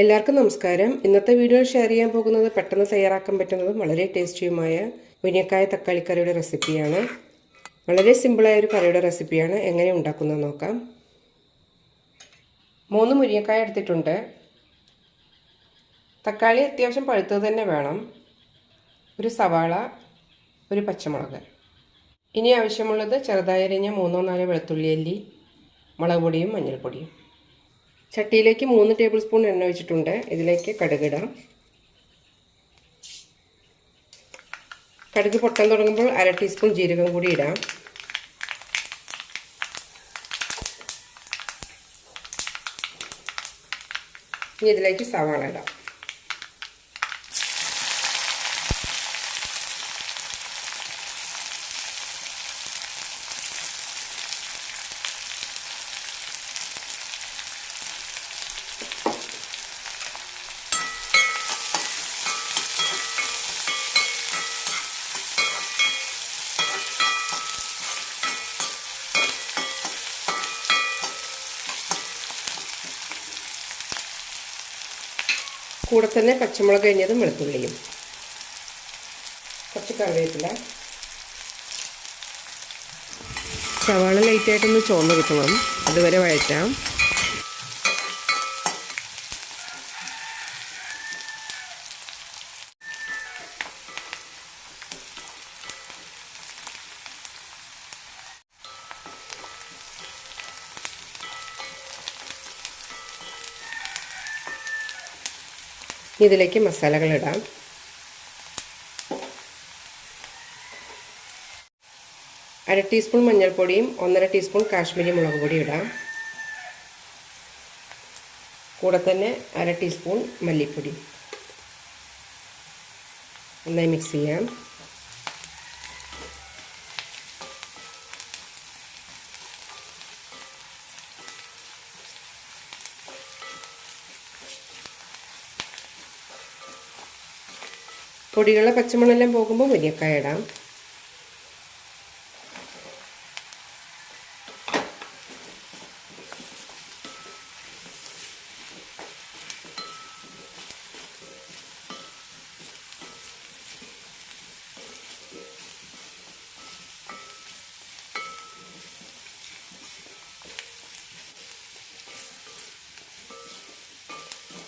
എല്ലാവർക്കും നമസ്കാരം. ഇന്നത്തെ വീഡിയോ ഷെയർ ചെയ്യാൻ പോകുന്നത് പെട്ടെന്ന് തയ്യാറാക്കാൻ പറ്റുന്നതും വളരെ ടേസ്റ്റിയുമായ തക്കാളി കറിയുടെ റെസിപ്പിയാണ്. വളരെ സിമ്പിളായ ഒരു കറിയുടെ റെസിപ്പിയാണ്. എങ്ങനെ ഉണ്ടാക്കുന്നത് നോക്കാം. മൂന്ന് മുരിങ്ങക്കായ എടുത്തിട്ടുണ്ട്. തക്കാളി അത്യാവശ്യം പഴുത്തത് തന്നെ വേണം. ഒരു സവാള ഒരു പച്ചമുളക്. ഇനി ആവശ്യമുള്ളത് ചെറുതായരിഞ്ഞ മൂന്നോ നാലോ വെളുത്തുള്ളി അല്ലി മുളക് പൊടിയും മഞ്ഞൾപ്പൊടിയും. ചട്ടിയിലേക്ക് മൂന്ന് ടേബിൾ സ്പൂൺ എണ്ണ ഒഴിച്ചിട്ടുണ്ട്. ഇതിലേക്ക് കടുകിടാം. കടുക് പൊട്ടാൻ തുടങ്ങുമ്പോൾ അര ടീസ്പൂൺ ജീരകം കൂടി ഇടാം. ഇനി ഇതിലേക്ക് സവാള ഇടാം. കൂടെ തന്നെ പച്ചമുളക് കഴിഞ്ഞതും വെളുത്തുള്ളിയും. കുറച്ച് കറിവേപ്പില. സവാള ലൈറ്റായിട്ടൊന്ന് ചോർന്ന് കിട്ടണം. അതുവരെ വഴറ്റാം. ഇതിലേക്ക് മസാലകൾ ഇടാം. അര ടീസ്പൂൺ മഞ്ഞൾപ്പൊടിയും ഒന്നര ടീസ്പൂൺ കാശ്മീരി മുളക് പൊടി ഇടാം. കൂടെ തന്നെ അര ടീസ്പൂൺ മല്ലിപ്പൊടി. നന്നായി മിക്സ് ചെയ്യാം. പൊടികളുടെ പച്ചമുളകെല്ലാം പോകുമ്പോൾ മുരിങ്ങക്കായ ഇടാം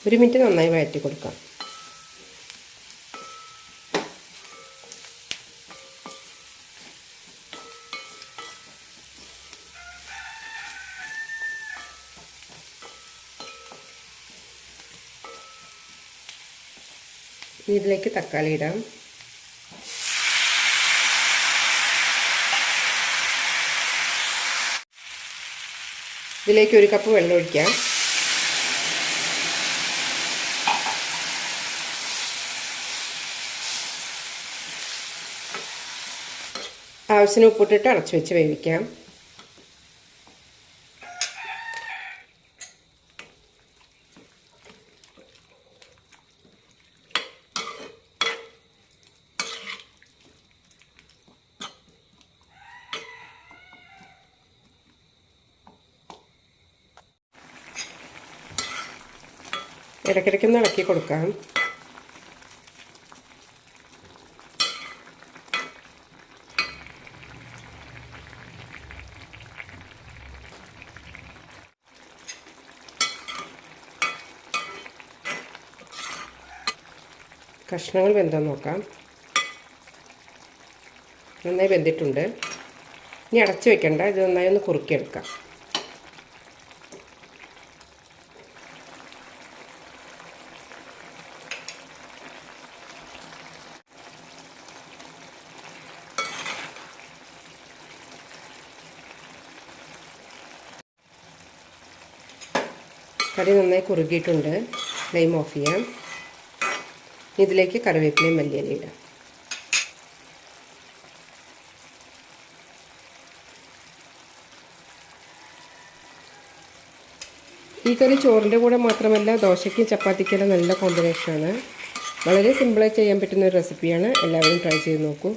ഒരു മിനിറ്റ് നന്നായി വഴറ്റി കൊടുക്കാം. ഇതിലേക്ക് തക്കാളി ഇടാം. ഇതിലേക്ക് ഒരു കപ്പ് വെള്ളം ഒഴിക്കാം. ആവശ്യത്തിന് ഉപ്പിട്ടിട്ട് അടച്ചു വെച്ച് വേവിക്കാം. ഇടയ്ക്കിടയ്ക്കൊന്ന് ഇളക്കി കൊടുക്കാം. കഷ്ണങ്ങൾ വെന്താൻ നോക്കാം. നന്നായി വെന്തിട്ടുണ്ട്. ഇനി അടച്ചു വെക്കണ്ട ഇത് നന്നായി ഒന്ന് കുറുക്കിയെടുക്കാം. കറി നന്നായി കുറുകിയിട്ടുണ്ട്. ഫ്ലെയിം ഓഫ് ചെയ്യാം. ഇതിലേക്ക് കറിവേപ്പിലയും മല്ലിയില ഇടാം. ഈ കറി ചോറിന്റെ കൂടെ മാത്രമല്ല ദോശയ്ക്കും ചപ്പാത്തിക്കെല്ലാം നല്ല കോമ്പിനേഷനാണ് വളരെ സിമ്പിളായി ചെയ്യാൻ പറ്റുന്ന ഒരു റെസിപ്പിയാണ് എല്ലാവരും ട്രൈ ചെയ്ത് നോക്കൂ.